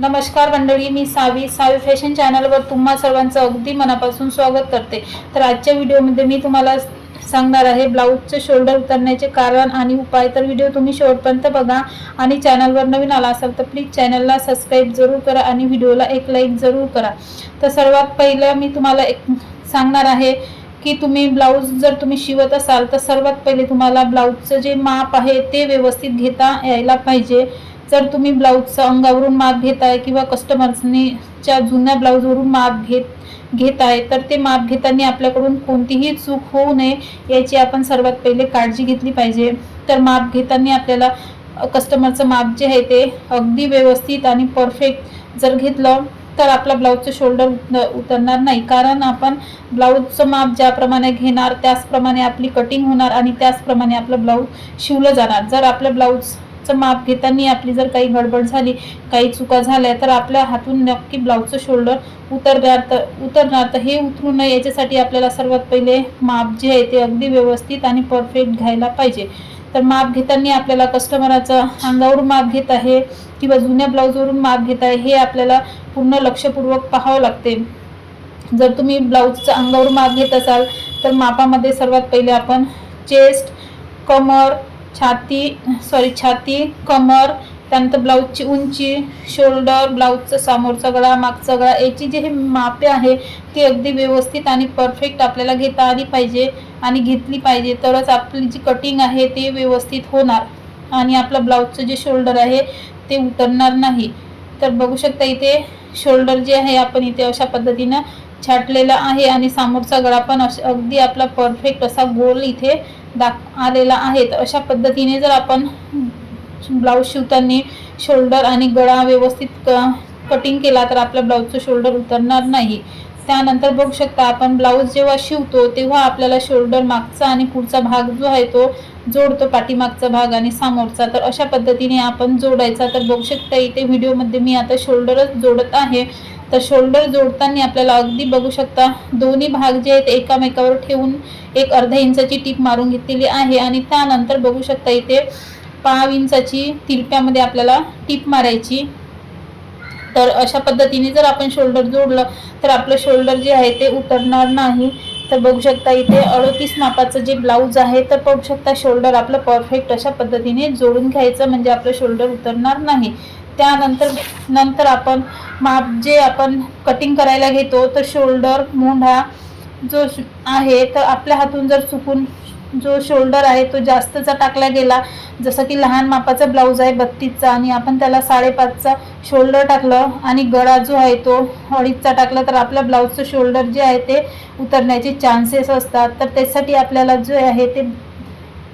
नमस्कार मंडळी मी सावी सावी फॅशन चॅनलवर तुम्हा सर्वांचं अगदी मनापासून स्वागत करते. तर आजच्या व्हिडिओमध्ये मी तुम्हाला सांगणार आहे ब्लाऊजचं शोल्डर उतरण्याचे कारण आणि उपाय. तर व्हिडिओ तुम्ही शेवटपर्यंत बघा आणि चॅनलवर नवीन आला असाल तर प्लीज चॅनलला सबस्क्राईब जरूर करा आणि व्हिडिओला एक लाईक जरूर करा. तर सर्वात पहिलं मी तुम्हाला एक सांगणार आहे की तुम्ही ब्लाऊज जर तुम्ही शिवत असाल तर सर्वात पहिले तुम्हाला ब्लाऊजचं जे माप आहे ते व्यवस्थित घेता यायला पाहिजे. जर तुम्ही ब्लाऊजचं अंगावरून माप घेताय किंवा कस्टमर्सनीच्या जुन्या ब्लाऊजवरून माप घेत घेत आहे तर ते माप घेताना आपल्याकडून कोणतीही चूक होऊ नये याची आपण सर्वात पहिले काळजी घेतली पाहिजे. तर माप घेताना आपल्याला कस्टमरचं माप जे आहे ते अगदी व्यवस्थित आणि परफेक्ट जर घेतलं तर आपला ब्लाऊजचं शोल्डर उतरणार नाही. कारण आपण ब्लाऊजचं माप ज्याप्रमाणे घेणार त्याचप्रमाणे आपली कटिंग होणार आणि त्याचप्रमाणे आपलं ब्लाऊज शिवलं जाणार. जर आपलं ब्लाऊज ब्लाऊजचं माप घेताना आपली जर काही गडबड झाली काही चुका झाल्या तर आपल्या हातून नक्की ब्लाऊजचं शोल्डर उतरणार तर उतरणार तर हे उतरू नये. याच्यासाठी आपल्याला सर्वात पहिले माप जे आहे ते अगदी व्यवस्थित आणि परफेक्ट घ्यायला पाहिजे. तर माप घेताना आपल्याला कस्टमराचं अंगावरून माप घेत आहे किंवा जुन्या ब्लाऊजवरून माप घेत आहे हे आपल्याला पूर्ण लक्षपूर्वक पाहावं लागते. जर तुम्ही ब्लाऊजचं अंगावरून माप घेत असाल तर मापामध्ये सर्वात पहिले आपण चेस्ट कमर छाती सॉरी छाती कमर त्यानंतर ब्लाऊजची उंची शोल्डर ब्लाऊजचं समोरचा गळा मागचा गळा याची जे हे मापे आहे ती अगदी व्यवस्थित आणि परफेक्ट आपल्याला घेता आली पाहिजे आणि घेतली पाहिजे. तरच आपली जी कटिंग आहे ते व्यवस्थित होणार. आणि आपलं ब्लाऊजचं जे शोल्डर आहे ते उतरणार नाही. तर बघू शकता इथे शोल्डर जे आहे आपण इथे अशा पद्धतीनं छाटलेला आहे आणि समोरचा गळा पण अश- अगदी आपला परफेक्ट असा गोल इथे दाख आलेला आहे अशा पद्धतीने जर आपण ब्लाऊज शिवताना शोल्डर आणि गळा व्यवस्थित क कटिंग केला तर आपल्या ब्लाऊजचं शोल्डर उतरणार नाही. त्यानंतर बघू शकता आपण ब्लाऊज जेव्हा शिवतो तेव्हा आपल्याला शोल्डर मागचा आणि पुढचा भाग जो आहे तो जोडतो पाठीमागचा भाग आणि समोरचा. तर अशा पद्धतीने आपण जोडायचा. तर बघू शकता इथे व्हिडिओमध्ये मी आता शोल्डरच जोडत आहे. तर शोल्डर जोडताना आपल्याला अगदी बघू शकता दोन्ही भाग जे आहेत एकामेकावर ठेवून एक अर्ध्या इंचाची टीप मारून घेतलेली आहे आणि त्यानंतर बघू शकता इथे पाव इंचाची तिरप्यामध्ये आपल्याला टीप मारायची. तर अशा पद्धतीने जर आपण शोल्डर जोडलं तर आपलं शोल्डर जे आहे ते उतरणार नाही. तर बघू शकता इथे अडतीस मापाचं जे ब्लाऊज आहे तर बघू शकता शोल्डर आपलं परफेक्ट अशा पद्धतीने जोडून घ्यायचं म्हणजे आपलं शोल्डर उतरणार नाही. त्यानंतर नंतर आपण माप जे आपण कटिंग करायला घेतो तर शोल्डर मोंढा जो श- आहे तर आपल्या हातून जर चुकून जो शोल्डर आहे तो जास्तचा टाकला गेला जसं की लहान मापाचा ब्लाऊज आहे बत्तीसचा आणि आपण त्याला साडेपाचचा शोल्डर टाकलं आणि गळा जो आहे तो अडीचचा टाकला तर आपल्या ब्लाऊजचं शोल्डर जे आहे ते उतरण्याचे चान्सेस असतात. तर त्यासाठी आपल्याला जे आहे ते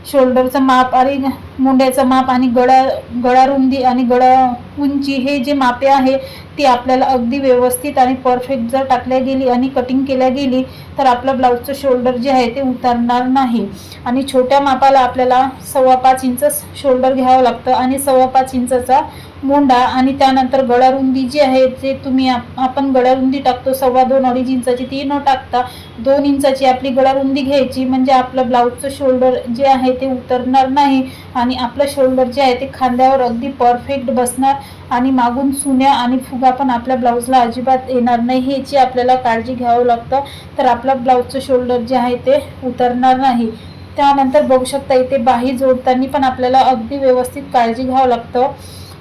शोल्डरचं माप आणि मुंड्याचं माप आणि गळा गळा रुंदी आणि गळा उंची हे जे मापे आहे ती आपल्याला अगदी व्यवस्थित आणि परफेक्ट जर टाकल्या गेली आणि कटिंग केल्या गेली तर आपलं ब्लाऊजचं शोल्डर जे आहे ते उतरणार नाही. आणि छोट्या मापाला आपल्याला सव्वा पाच इंच शोल्डर घ्यावं लागतं आणि सव्वा पाच इंचाचा मुंडा आणि त्यानंतर गळारुंदी जी आहे जे तुम्ही आप- आपण गळारुंदी टाकतो सव्वा दोन अडीच इंचाची ती न टाकता दोन इंचाची आपली गळारुंदी घ्यायची म्हणजे आपलं ब्लाऊजचं शोल्डर जे आहे ते उतरणार नाही. आणि आपलं शोल्डर जे आहे ते खांद्यावर अगदी परफेक्ट बसणार आणि मागून सुन्या आणि फुगा पण आपल्या ब्लाऊजला अजिबात येणार नाही ह्याची आपल्याला काळजी घ्यावं लागतं तर आपलं ब्लाऊजचं शोल्डर जे आहे ते उतरणार नाही. त्यानंतर बघू शकता इथे बाही जोडताना पण आपल्याला अगदी व्यवस्थित काळजी घ्यावं लागतं.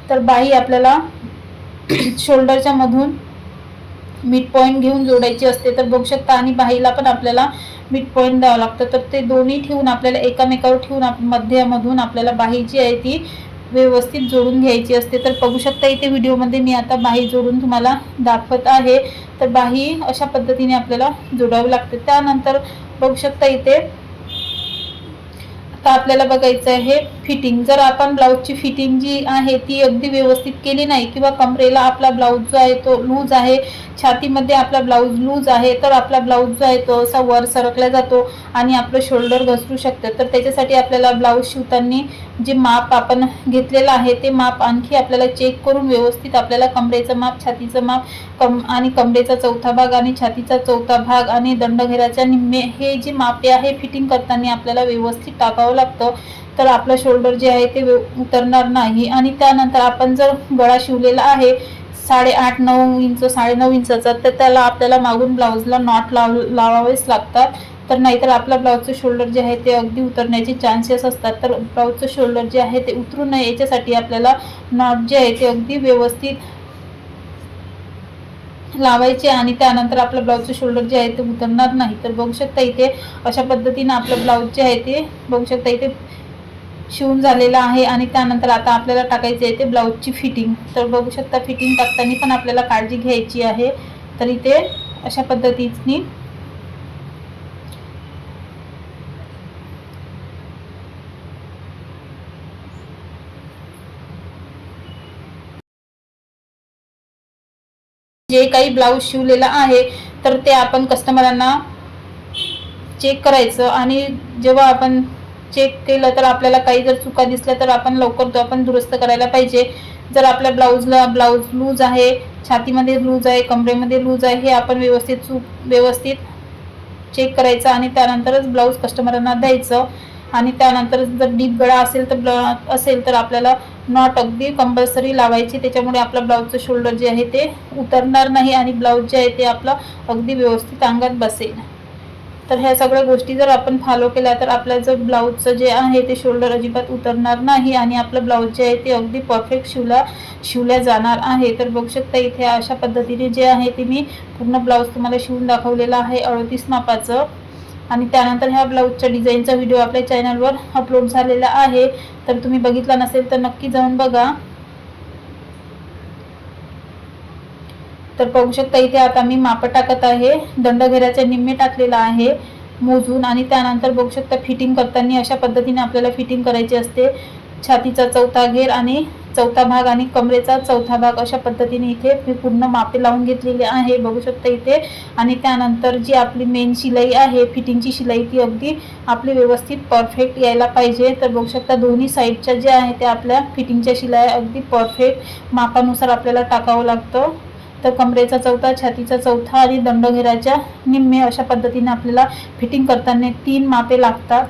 तर बाही आपल्याला शोल्डरच्या मधून मिड पॉईंट घेऊन जोडायची असते तर बघू शकता आणि बाहीला पण आपल्याला मिड पॉईंट द्यावं लागतं. तर ते दोन्ही ठेवून आपल्याला एकामेकावर ठेवून आप मध्यामधून आपल्याला बाही जी आहे ती व्यवस्थित जोडून घ्यायची असते. तर बघू शकता इथे व्हिडिओमध्ये मी आता बाही जोडून तुम्हाला दाखवत आहे. तर बाही अशा पद्धतीने आपल्याला जोडावी लागते. त्यानंतर बघू शकता इथे तर आपल्याला बघायचं आहे फिटिंग जर आपण ब्लाऊजची फिटिंग जी आहे ती अगदी व्यवस्थित केली नाही किंवा कमरेला आपला ब्लाऊज जो आहे तो लूज आहे छातीमध्ये आपला ब्लाऊज लूज आहे तर आपला ब्लाऊज जो आहे तो असा वर सरकला जातो आणि आपलं शोल्डर घसरू शकतं. तर त्याच्यासाठी आपल्याला ब्लाऊज शिवताना जे माप आपण घेतलेलं आहे ते माप आणखी आपल्याला चेक करून व्यवस्थित आपल्याला कमरेचं माप छातीचं माप कम आणि कमरेचा चौथा भाग आणि छातीचा चौथा भाग आणि दंडघेराच्या निम्मे हे जे मापे आहे फिटिंग करताना आपल्याला व्यवस्थित टाकावं लागतं. तर आपलं शोल्डर जे आहे ते उतरणार नाही. आणि त्यानंतर आपण जर गळा शिवलेला आहे साडेआठ नऊ इंच साडेनऊ इंचाचा तर त्याला आपल्याला मागून ब्लाऊजला नॉट लाव लावावेच लागतात. तर नाहीतर आपला ब्लाऊजचं शोल्डर जे आहे ते अगदी उतरण्याचे चान्सेस असतात. तर ब्लाऊजचं शोल्डर जे आहे ते उतरू नये. याच्यासाठी आपल्याला नॉट जे आहे ते अगदी व्यवस्थित लावायचे आणि त्यानंतर आपलं ब्लाऊजचं शोल्डर जे आहे ते उतरणार नाही. तर बघू शकता इथे अशा पद्धतीनं आपलं ब्लाऊज जे आहे ते बघू शकता इथे शिवून झालेलं आहे आणि त्यानंतर आता आपल्याला टाकायचे आहे ते ब्लाऊजची फिटिंग तर बघू शकता फिटिंग टाकताना पण आपल्याला काळजी घ्यायची आहे. तर इथे अशा पद्धतीने जे काही ब्लाऊज शिवलेलं आहे तर ते आपण कस्टमरांना चेक करायचं. आणि जेव्हा आपण चेक केलं तर आपल्याला काही जर चुका दिसल्या तर आपण लवकर तो आपण दुरुस्त करायला पाहिजे. जर आपल्या ब्लाऊजला ब्लाऊज लूज आहे छातीमध्ये लूज आहे कमरेमध्ये लूज आहे हे आपण व्यवस्थित चूक व्यवस्थित चेक करायचं आणि त्यानंतरच ब्लाऊज कस्टमरांना द्यायचं. आणि त्यानंतर जर डीप गळा असेल तर ब्ल असेल तर आपल्याला नॉट अगदी कंपल्सरी लावायची. त्याच्यामुळे आपलं ब्लाऊजचं शोल्डर जे आहे ते उतरणार नाही आणि ब्लाऊज जे आहे ते आपलं अगदी व्यवस्थित अंगात बसेल. तर ह्या सगळ्या गोष्टी जर आपण फॉलो केल्या तर आपल्या जर ब्लाऊजचं जे आहे ते शोल्डर अजिबात उतरणार नाही आणि आपलं ब्लाऊज जे आहे ते अगदी परफेक्ट शिवला शिवल्या जाणार आहे. तर बघू शकता इथे अशा पद्धतीने जे आहे ते मी पूर्ण ब्लाऊज तुम्हाला शिवून दाखवलेला आहे. अडतीस मापाचं. आणि त्यानंतर ह्या ब्लाऊजच्या डिझाईनचा व्हिडिओ आपल्या चॅनलवर अपलोड झालेला आहे. तर तुम्ही बघितला नसेल तर नक्की जाऊन बघा. तर बघू शकता इथे आता मी माप टाकत आहे. दंडघेऱ्याच्या निम्मे टाकलेला आहे. मोजून आणि त्यानंतर बघू शकता फिटिंग करताना अशा पद्धतीने आपल्याला फिटिंग करायची असते. छातीचा चौथा घेर आणि चौथा भाग आणि कमरेचा चौथा भाग अशा पद्धतीने इथे मी पूर्ण मापे लावून घेतलेली आहे. बघू शकता इथे. आणि त्यानंतर जी आपली मेन शिलाई आहे फिटिंगची शिलाई ती अगदी आपली व्यवस्थित परफेक्ट यायला पाहिजे. तर बघू शकता दोन्ही साईडच्या ज्या आहे त्या आपल्या फिटिंगच्या शिलाई अगदी परफेक्ट मापानुसार आपल्याला टाकावं लागतं. तर कमरेचा चौथा छातीचा चौथा आणि दंडघेराच्या निम्मे अशा पद्धतीने आपल्याला फिटिंग करताना तीन मापे लागतात.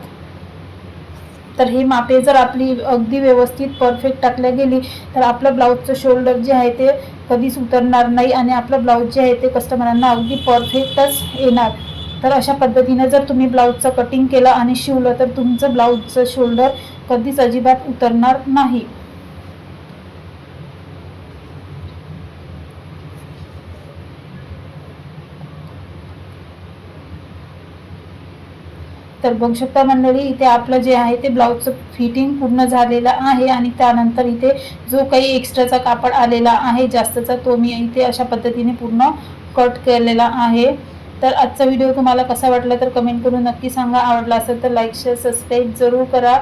तर हे मापे जर आपली अगदी व्यवस्थित परफेक्ट टाकल्या गेली तर आपलं ब्लाऊजचं शोल्डर जे आहे ते कधीच उतरणार नाही आणि आपलं ब्लाऊज जे आहे ते कस्टमरांना अगदी परफेक्टच येणार. तर अशा पद्धतीने जर तुम्ही ब्लाऊजचं कटिंग केलं आणि शिवलं तर तुमचं ब्लाऊजचं शोल्डर कधीच अजिबात उतरणार नाही. तर बघू शकता मंडळी इथे आपलं जे आहे ते ब्लाऊजचं फिटिंग पूर्ण झालेलं आहे आणि त्यानंतर इथे जो काही एक्स्ट्राचा कापड आलेला आहे जास्तचा तो मी इथे अशा पद्धतीने पूर्ण कट केलेला आहे. तर आजचा व्हिडिओ तुम्हाला कसा वाटला तर कमेंट करून नक्की सांगा. आवडला असेल तर लाईक शेअर सबस्क्राईब जरूर करा.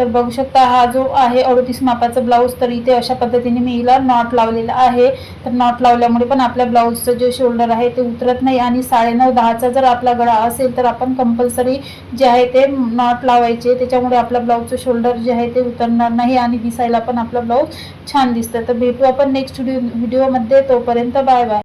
तर बघू शकता हा जो आहे अडतीस मापाचा ब्लाऊज तर इथे अशा पद्धतीने मी हिला नॉट लावलेला आहे. तर नॉट लावल्यामुळे पण आपल्या ब्लाऊजचं जे शोल्डर आहे ते उतरत नाही आणि साडेनऊ दहाचा जर आपला गळा असेल तर आपण कंपल्सरी जे आहे ते नॉट लावायचे. त्याच्यामुळे आपल्या ब्लाऊजचं शोल्डर जे आहे ते उतरणार नाही आणि दिसायला पण आपला ब्लाऊज छान दिसतं. तर भेटू आपण नेक्स्ट व्हिडिओ व्हिडिओमध्ये तोपर्यंत बाय बाय